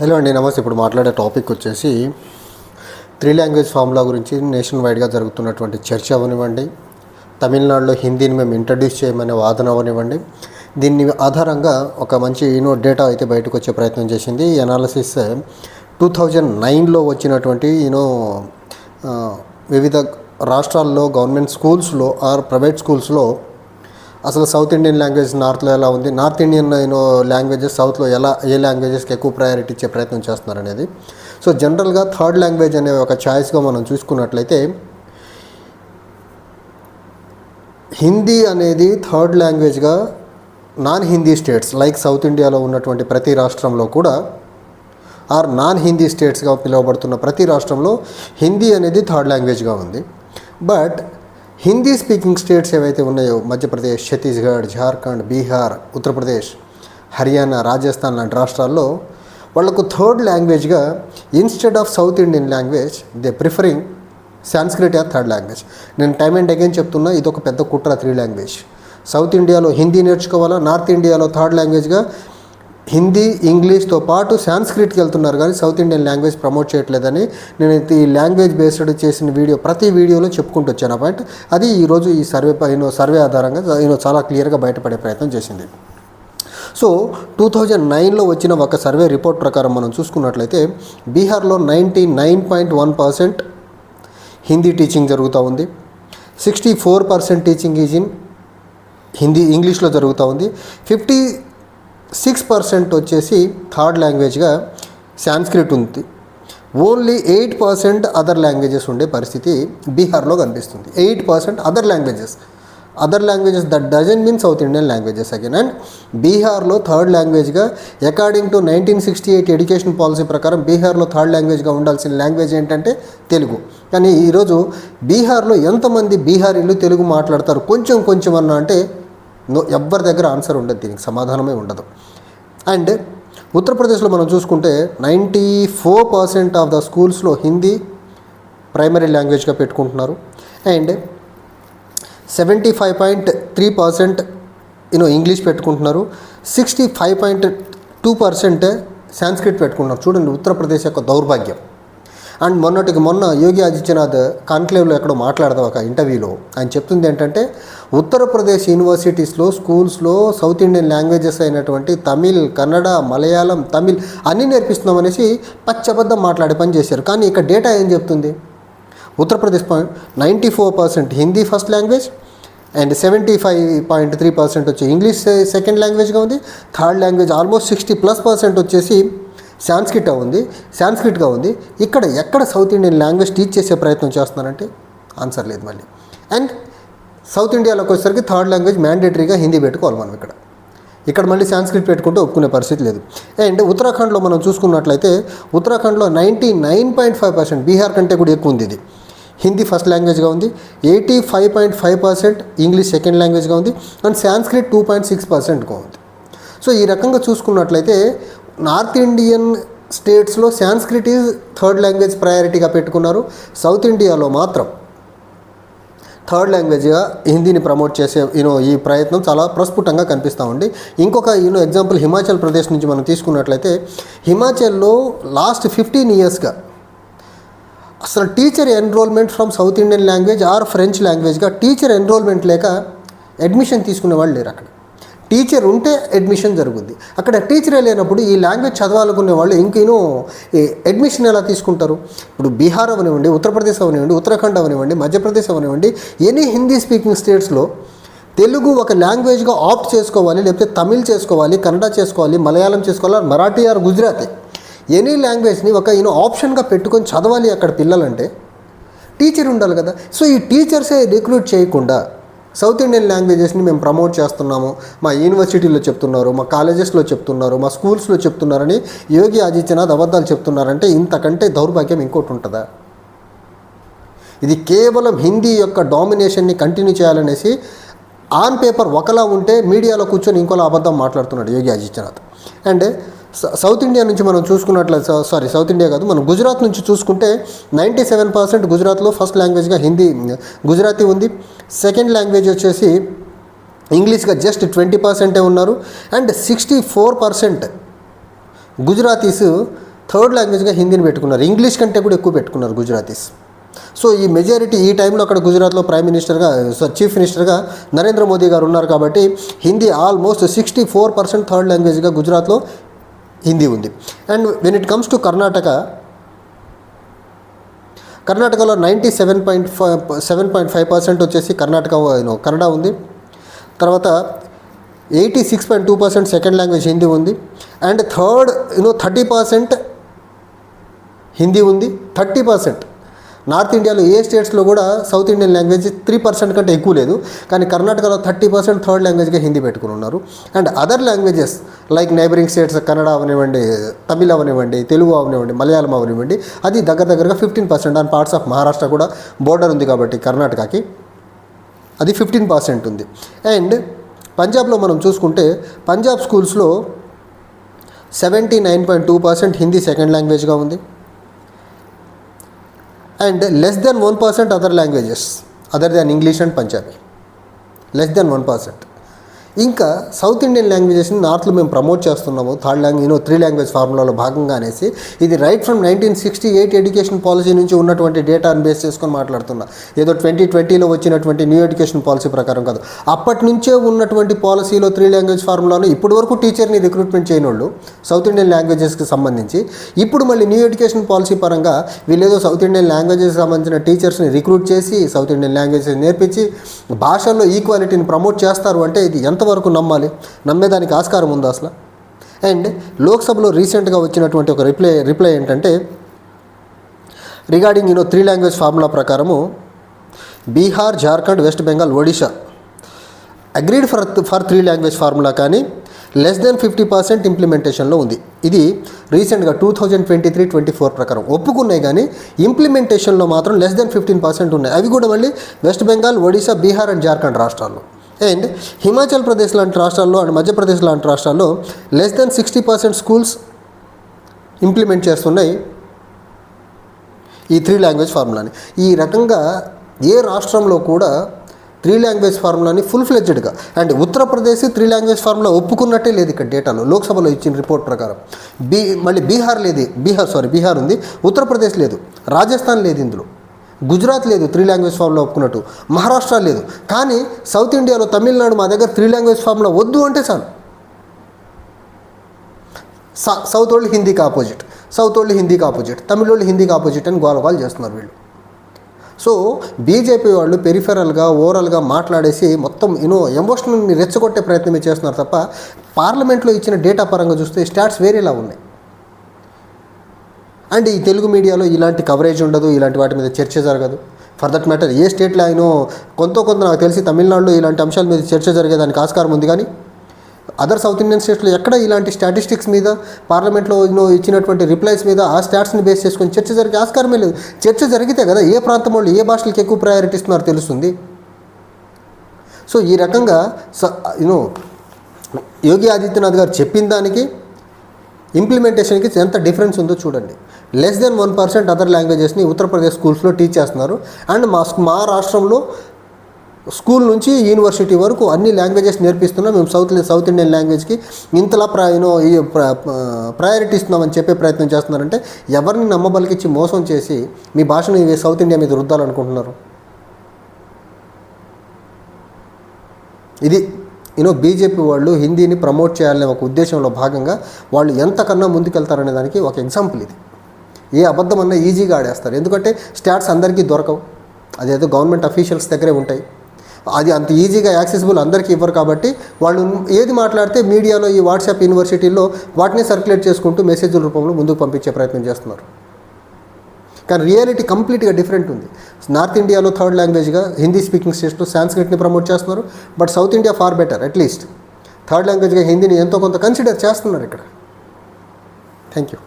Hello అండి నమస్తే. ఇప్పుడు మాట్లాడే టాపిక్ వచ్చేసి త్రీ లాంగ్వేజ్ ఫార్ములా గురించి నేషన్ వైడ్గా జరుగుతున్నటువంటి చర్చ అవనివ్వండి. తమిళనాడులో హిందీని మేము ఇంట్రడ్యూస్ చేయమనే వాదన అవనివ్వండి. దీన్ని ఆధారంగా ఒక మంచి యూనో డేటా అయితే బయటకు వచ్చే ప్రయత్నం చేసింది. ఈ అనాలిసిస్ టూ థౌజండ్ నైన్లో వచ్చినటువంటి యూనో వివిధ రాష్ట్రాల్లో గవర్నమెంట్ స్కూల్స్లో ఆర్ ప్రైవేట్ స్కూల్స్లో అసలు సౌత్ ఇండియన్ లాంగ్వేజ్ నార్త్లో ఎలా ఉంది? నార్త్ ఇండియన్ యూనో లాంగ్వేజెస్ సౌత్లో ఎలా ఏ లాంగ్వేజెస్కి ఎక్కువ ప్రయారిటీ ఇచ్చే ప్రయత్నం చేస్తున్నారు అనేది. సో జనరల్గా థర్డ్ లాంగ్వేజ్ అనే ఒక ఛాయిస్గా మనం చూసుకున్నట్లయితే హిందీ అనేది third లాంగ్వేజ్గా non Hindi states like south ఇండియాలో ఉన్నటువంటి ప్రతి రాష్ట్రంలో కూడా ఆర్ నాన్ హిందీ స్టేట్స్గా పిలువబడుతున్న ప్రతి రాష్ట్రంలో హిందీ అనేది థర్డ్ లాంగ్వేజ్గా ఉంది. బట్ హిందీ స్పీకింగ్ స్టేట్స్ ఏవైతే ఉన్నాయో మధ్యప్రదేశ్ ఛత్తీస్గఢ్ జార్ఖండ్ బీహార్ ఉత్తరప్రదేశ్ హర్యానా రాజస్థాన్ లాంటి రాష్ట్రాల్లో వాళ్ళకు third లాంగ్వేజ్గా instead of south Indian language they preferring Sanskrit as third language. నేను టైమ్ అండ్ అగైన్ చెప్తున్నా ఇది ఒక పెద్ద కుట్ర త్రీ లాంగ్వేజ్. సౌత్ ఇండియాలో హిందీ నేర్చుకోవాలా నార్త్ ఇండియాలో థర్డ్ లాంగ్వేజ్గా హిందీ ఇంగ్లీష్తో పాటు సాంస్క్రిట్కి వెళ్తున్నారు కానీ సౌత్ ఇండియన్ లాంగ్వేజ్ ప్రమోట్ చేయట్లేదని నేను ఈ లాంగ్వేజ్ బేస్డ్ చేసిన వీడియో ప్రతి వీడియోలో చెప్పుకుంటూ వచ్చాను. ఆ పాయింట్ అది ఈరోజు ఈ సర్వే పైన సర్వే ఆధారంగా ఈయన చాలా క్లియర్గా బయటపడే ప్రయత్నం చేసింది. సో టూ థౌజండ్ నైన్లో వచ్చిన ఒక సర్వే రిపోర్ట్ ప్రకారం మనం చూసుకున్నట్లయితే బీహార్లో ninety nine point one percent Hindi teaching జరుగుతూ ఉంది. Sixty four percent teaching is in Hindi ఇంగ్లీష్లో జరుగుతూ ఉంది. ఫిఫ్టీ సిక్స్ పర్సెంట్ వచ్చేసి థర్డ్ లాంగ్వేజ్గా సాంస్క్రిట్ ఉంది. Only eight percent other languages ఉండే పరిస్థితి బీహార్లో కనిపిస్తుంది. Eight percent other languages other languages that doesn't mean south Indian languages again and బీహార్లో third లాంగ్వేజ్గా according to nineteen sixty eight education policy ప్రకారం బీహార్లో థర్డ్ లాంగ్వేజ్గా ఉండాల్సిన లాంగ్వేజ్ ఏంటంటే తెలుగు. కానీ ఈరోజు బీహార్లో ఎంతమంది బీహారీలు తెలుగు మాట్లాడతారు? కొంచెం కొంచెం అన్నా అంటే నో ఎవ్వరి దగ్గర ఆన్సర్ ఉండదు దీనికి సమాధానమే ఉండదు. అండ్ ఉత్తరప్రదేశ్లో మనం చూసుకుంటే ninety four percent of the స్కూల్స్లో హిందీ ప్రైమరీ లాంగ్వేజ్గా పెట్టుకుంటున్నారు. And seventy five point three percent you know English పెట్టుకుంటున్నారు. Sixty five point two percent Sanskrit పెట్టుకుంటున్నారు. చూడండి ఉత్తరప్రదేశ్ యొక్క దౌర్భాగ్యం. అండ్ మొన్నటికి మొన్న యోగి ఆదిత్యనాథ్ కాన్క్లేవ్లో ఎక్కడో మాట్లాడదాం ఒక ఇంటర్వ్యూలో. ఆయన చెప్తుంది ఏంటంటే ఉత్తరప్రదేశ్ యూనివర్సిటీస్లో స్కూల్స్లో సౌత్ ఇండియన్ లాంగ్వేజెస్ అయినటువంటి తమిళ్ కన్నడ మలయాళం తమిళ్ అన్నీ నేర్పిస్తున్నాం అనేసి పచ్చబద్ధం మాట్లాడే పని చేశారు. కానీ ఇక్కడ డేటా ఏం చెప్తుంది? Uttar Pradesh point ninety four percent Hindi first language and seventy five point three percent వచ్చి ఇంగ్లీష్ సెకండ్ లాంగ్వేజ్గా ఉంది. Third language almost sixty plus percent వచ్చేసి సాంస్క్రిట్ ఉంది సాంస్క్రిట్గా ఉంది. ఇక్కడ ఎక్కడ సౌత్ ఇండియన్ లాంగ్వేజ్ టీచ్ చేసే ప్రయత్నం చేస్తున్నారంటే ఆన్సర్ లేదు మళ్ళీ. అండ్ సౌత్ ఇండియాలోకి వచ్చేసరికి థర్డ్ లాంగ్వేజ్ మ్యాండేటరీగా హిందీ పెట్టుకోవాలి మనం ఇక్కడ. ఇక్కడ మళ్ళీ సాంస్క్రిట్ పెట్టుకుంటే ఒప్పుకునే పరిస్థితి లేదు. అండ్ ఉత్తరాఖండ్లో మనం చూసుకున్నట్లయితే ఉత్తరాఖండ్లో ninety nine point five percent Bihar కంటే కూడా ఎక్కువ ఉంది ఇది. హిందీ ఫస్ట్ లాంగ్వేజ్గా ఉంది eighty five point five percent English second లాంగ్వేజ్గా ఉంది and Sanskrit two point six పర్సెంట్గా ఉంది. సో ఈ రకంగా చూసుకున్నట్లయితే నార్త్ ఇండియన్ స్టేట్స్లో సాంస్క్రిట్ ఈజ్ థర్డ్ లాంగ్వేజ్ ప్రయారిటీగా పెట్టుకున్నారు. సౌత్ ఇండియాలో మాత్రం థర్డ్ లాంగ్వేజ్గా హిందీని ప్రమోట్ చేసే యూనో ఈ ప్రయత్నం చాలా ప్రస్ఫుటంగా కనిపిస్తూ ఉంది. ఇంకొక యూనో ఎగ్జాంపుల్ హిమాచల్ ప్రదేశ్ నుంచి మనం తీసుకున్నట్లయితే హిమాచల్లో లాస్ట్ ఫిఫ్టీన్ ఇయర్స్గా అసలు teacher enrollment from south Indian language or French లాంగ్వేజ్గా teacher enrollment లేక అడ్మిషన్ తీసుకునే వాళ్ళు లేరు అక్కడ. టీచర్ ఉంటే అడ్మిషన్ జరుగుద్ది. అక్కడ టీచరే లేనప్పుడు ఈ లాంగ్వేజ్ చదవాలనుకునే వాళ్ళు ఇంకేనో అడ్మిషన్ ఎలా తీసుకుంటారు? ఇప్పుడు బీహార్ అవనివ్వండి ఉత్తరప్రదేశ్ అవనివ్వండి ఉత్తరాఖండ్ అవనివ్వండి మధ్యప్రదేశ్ అవనివ్వండి ఎనీ హిందీ స్పీకింగ్ స్టేట్స్లో తెలుగు ఒక లాంగ్వేజ్గా ఆప్ట్ చేసుకోవాలి లేకపోతే తమిళ్ చేసుకోవాలి కన్నడ చేసుకోవాలి మలయాళం చేసుకోవాలి మరాఠీ ఆర్ గుజరాతీ? ఎనీ లాంగ్వేజ్ని ఒక ఈయన ఆప్షన్గా పెట్టుకొని చదవాలి అక్కడ పిల్లలంటే టీచర్ ఉండాలి కదా. సో ఈ టీచర్సే రిక్రూట్ చేయకుండా సౌత్ ఇండియన్ లాంగ్వేజెస్ని మేము ప్రమోట్ చేస్తున్నాము. మా యూనివర్సిటీలో చెప్తున్నారు మా కాలేజెస్లో చెప్తున్నారు మా స్కూల్స్లో చెప్తున్నారని యోగి ఆదిత్యనాథ్ అబద్ధాలు చెప్తున్నారంటే ఇంతకంటే దౌర్భాగ్యం ఇంకోటి ఉంటుందా? ఇది కేవలం హిందీ యొక్క డామినేషన్ని కంటిన్యూ చేయాలనేసి ఆన్ పేపర్ ఒకలా ఉంటే మీడియాలో కూర్చొని ఇంకోలా అబద్ధం మాట్లాడుతున్నాడు Yogi Adityanath. And south India నుంచి మనం చూసుకున్నట్లయితే సారీ సౌత్ ఇండియా కాదు మనం గుజరాత్ నుంచి చూసుకుంటే నైంటీ సెవెన్ పర్సెంట్ గుజరాత్లో ఫస్ట్ లాంగ్వేజ్గా హిందీ గుజరాతీ ఉంది. సెకండ్ లాంగ్వేజ్ వచ్చేసి ఇంగ్లీష్గా జస్ట్ ట్వంటీ పర్సెంటే ఉన్నారు. And sixty four percent Gujaratis third లాంగ్వేజ్గా హిందీని పెట్టుకున్నారు. ఇంగ్లీష్ కంటే కూడా ఎక్కువ పెట్టుకున్నారు గుజరాతీస్. సో ఈ మెజారిటీ ఈ టైంలో అక్కడ గుజరాత్లో ప్రైమ్ మినిస్టర్గా సో చీఫ్ మినిస్టర్గా నరేంద్ర మోదీ గారు ఉన్నారు కాబట్టి Hindi almost sixty four percent third లాంగ్వేజ్గా గుజరాత్లో హిందీ ఉంది. And when it comes to Karnataka కర్ణాటకలో ninety seven point five seven point five percent వచ్చేసి కర్ణాటక కన్నడ ఉంది. తర్వాత eighty six point two percent second language Hindi ఉంది. And third you know thirty percent Hindi ఉంది. Thirty percent north ఇండియాలో ఏ స్టేట్స్లో కూడా south Indian language three percent కంటే ఎక్కువ లేదు. కానీ కర్ణాటకలో థర్టీ పర్సెంట్ థర్డ్ లాంగ్వేజ్గా హిందీ పెట్టుకుని ఉన్నారు. And other languages like neighbouring states Kannada అవనివ్వండి తమిళ అవనివ్వండి తెలుగు అవనివ్వండి మలయాళం అవనివ్వండి అది దగ్గర దగ్గరగా fifteen percent and parts of Maharashtra కూడా బోర్డర్ ఉంది కాబట్టి కర్ణాటకకి. అది ఫిఫ్టీన్ పర్సెంట్ ఉంది. అండ్ పంజాబ్లో మనం చూసుకుంటే పంజాబ్ స్కూల్స్లో seventy nine point two percent Hindi second లాంగ్వేజ్గా ఉంది. and less than 1% other languages other than English and Punjabi. Less than 1%. ఇంకా సౌత్ ఇండియన్ లాంగ్వేజెస్ని నార్త్లో మేము ప్రమోట్ చేస్తున్నాము. Third language you know three language ఫార్ములాలో భాగంగా అనేసి ఇది right from nineteen sixty eight education policy నుంచి ఉన్నటువంటి డేటాను బేస్ చేసుకొని మాట్లాడుతున్నా. ఏదో ట్వంటీ ట్వంటీలో వచ్చినటువంటి న్యూ ఎడ్యుకేషన్ పాలసీ ప్రకారం కాదు. అప్పటి నుంచే ఉన్నటువంటి పాలసీలో త్రీ లాంగ్వేజ్ ఫార్ములాను ఇప్పటి వరకు టీచర్ని రిక్రూట్మెంట్ చేయని వాళ్ళు సౌత్ ఇండియన్ లాంగ్వేజెస్కి సంబంధించి ఇప్పుడు మళ్ళీ న్యూ ఎడ్యుకేషన్ పాలసీ పరంగా వీళ్ళేదో సౌత్ ఇండియన్ లాంగ్వేజెస్కి సంబంధించిన టీచర్స్ని రిక్రూట్ చేసి సౌత్ ఇండియన్ లాంగ్వేజెస్ నేర్పించి భాషల్లో ఈక్వాలిటీని ప్రమోట్ చేస్తారు అంటే ఇది ఎంతవరకు నమ్మాలి. నమ్మేదానికి ఆస్కారం ఉందా అసలు? అండ్ లోక్సభలో రీసెంట్గా వచ్చినటువంటి ఒక రిప్లై రిప్లై ఏంటంటే regarding you know three language formula ప్రకారము Bihar Jharkhand West Bengal Odisha agreed for for three language formula కానీ లెస్ దెన్ ఫిఫ్టీ పర్సెంట్ ఇంప్లిమెంటేషన్లో ఉంది. ఇది రీసెంట్గా two thousand twenty three twenty four ప్రకారం ఒప్పుకున్నాయి కానీ ఇంప్లిమెంటేషన్లో మాత్రం లెస్ దెన్ ఫిఫ్టీన్ పర్సెంట్ ఉన్నాయి. అవి కూడా మళ్ళీ వెస్ట్ బెంగాల్ ఒడిశా బీహార్ అండ్ జార్ఖండ్ రాష్ట్రాల్లో. అండ్ హిమాచల్ ప్రదేశ్ లాంటి రాష్ట్రాల్లో అండ్ మధ్యప్రదేశ్ లాంటి రాష్ట్రాల్లో less than sixty percent schools implement చేస్తున్నాయి ఈ త్రీ లాంగ్వేజ్ ఫార్ములాని ఈ రకంగా ఏ రాష్ట్రంలో కూడా త్రీ లాంగ్వేజ్ ఫార్ములాని full ఫ్లెడ్జెడ్గా and Uttar Pradesh three language formula ఒప్పుకున్నట్టే లేదు ఇక్కడ డేటాలో లోక్సభలో ఇచ్చిన రిపోర్ట్ ప్రకారం. బీ మళ్ళీ బీహార్ లేదు. బీహార్ సారీ బీహార్ ఉంది. ఉత్తరప్రదేశ్ లేదు. రాజస్థాన్ లేదు ఇందులో. గుజరాత్ లేదు త్రీ లాంగ్వేజ్ ఫామ్లో ఒప్పుకున్నట్టు. మహారాష్ట్ర లేదు. కానీ సౌత్ ఇండియాలో తమిళనాడు మా దగ్గర త్రీ లాంగ్వేజ్ ఫామ్లో వద్దు అంటే చాలు. స- సౌత్ వాళ్ళు హిందీకి ఆపోజిట్ సౌత్ వాళ్ళు హిందీకి ఆపోజిట్ తమిళ వాళ్ళు హిందీకి ఆపోజిట్ అని గోల గోల చేస్తున్నారు వీళ్ళు. సో బీజేపీ వాళ్ళు పెరిఫెరల్గా ఓవరాల్గా మాట్లాడేసి మొత్తం యూనో ఎమోషనల్ని రెచ్చగొట్టే ప్రయత్నమే చేస్తున్నారు తప్ప పార్లమెంట్లో ఇచ్చిన డేటా పరంగా చూస్తే స్టాట్స్ వేరేలా ఉన్నాయి. అండ్ ఈ తెలుగు మీడియాలో ఇలాంటి కవరేజ్ ఉండదు ఇలాంటి వాటి మీద చర్చ జరగదు. ఫర్ దట్ మ్యాటర్ ఏ స్టేట్లో అయినో కొంత కొంత నాకు తెలిసి తమిళనాడులో ఇలాంటి అంశాల మీద చర్చ జరిగేదానికి ఆస్కారం ఉంది కానీ అదర్ సౌత్ ఇండియన్ స్టేట్స్లో ఎక్కడ ఇలాంటి స్టాటిస్టిక్స్ మీద పార్లమెంట్లో ఎన్నో ఇచ్చినటువంటి రిప్లైస్ మీద ఆ స్టాట్స్ని బేస్ చేసుకొని చర్చ జరిగే ఆస్కారమే లేదు. చర్చ జరిగితే కదా ఏ ప్రాంతం వాళ్ళు ఏ భాషలకు ఎక్కువ ప్రయారిటీ ఇస్తున్నారో తెలుస్తుంది. సో ఈ రకంగా స యూనో యోగి ఆదిత్యనాథ్ గారు చెప్పిన దానికి ఇంప్లిమెంటేషన్కి ఎంత డిఫరెన్స్ ఉందో చూడండి. Less than one percent other లాంగ్వేజెస్ని Uttar Pradesh స్కూల్స్లో టీచ్ చేస్తున్నారు. అండ్ మా మా రాష్ట్రంలో స్కూల్ నుంచి యూనివర్సిటీ వరకు అన్ని లాంగ్వేజెస్ నేర్పిస్తున్నాం. మేము సౌత్ సౌత్ ఇండియన్ లాంగ్వేజ్కి ఇంతలా ప్ర యూనో ఈ ప్రయారిటీ ఇస్తున్నామని చెప్పే ప్రయత్నం చేస్తున్నారంటే ఎవరిని నమ్మబలికిచ్చి మోసం చేసి మీ భాషను సౌత్ ఇండియా మీద రుద్దాలనుకుంటున్నారు. ఇది యూనో బీజేపీ వాళ్ళు హిందీని ప్రమోట్ చేయాలనే ఒక ఉద్దేశంలో భాగంగా వాళ్ళు ఎంతకన్నా ముందుకెళ్తారనే దానికి ఒక ఎగ్జాంపుల్ ఇది. ఏ అబద్ధం అన్నా ఈజీగా ఆడేస్తారు. ఎందుకంటే స్టాట్స్ అందరికీ దొరకవు. అదేదో గవర్నమెంట్ అఫీషియల్స్ దగ్గరే ఉంటాయి. అది అంత ఈజీగా యాక్సెసిబుల్ అందరికీ ఇవ్వరు కాబట్టి వాళ్ళు ఏది మాట్లాడితే మీడియాలో ఈ వాట్సాప్ యూనివర్సిటీల్లో వాటిని సర్క్యులేట్ చేసుకుంటూ మెసేజ్ల రూపంలో ముందుకు పంపించే ప్రయత్నం చేస్తున్నారు. కానీ రియాలిటీ కంప్లీట్గా డిఫరెంట్ ఉంది. నార్త్ ఇండియాలో థర్డ్ లాంగ్వేజ్గా హిందీ స్పీకింగ్ స్టేట్స్లో సాంస్క్రిట్ని ప్రమోట్ చేస్తున్నారు. But south India far better at least third లాంగ్వేజ్గా హిందీని ఎంతో కొంత కన్సిడర్ చేస్తున్నారు ఇక్కడ. Thank you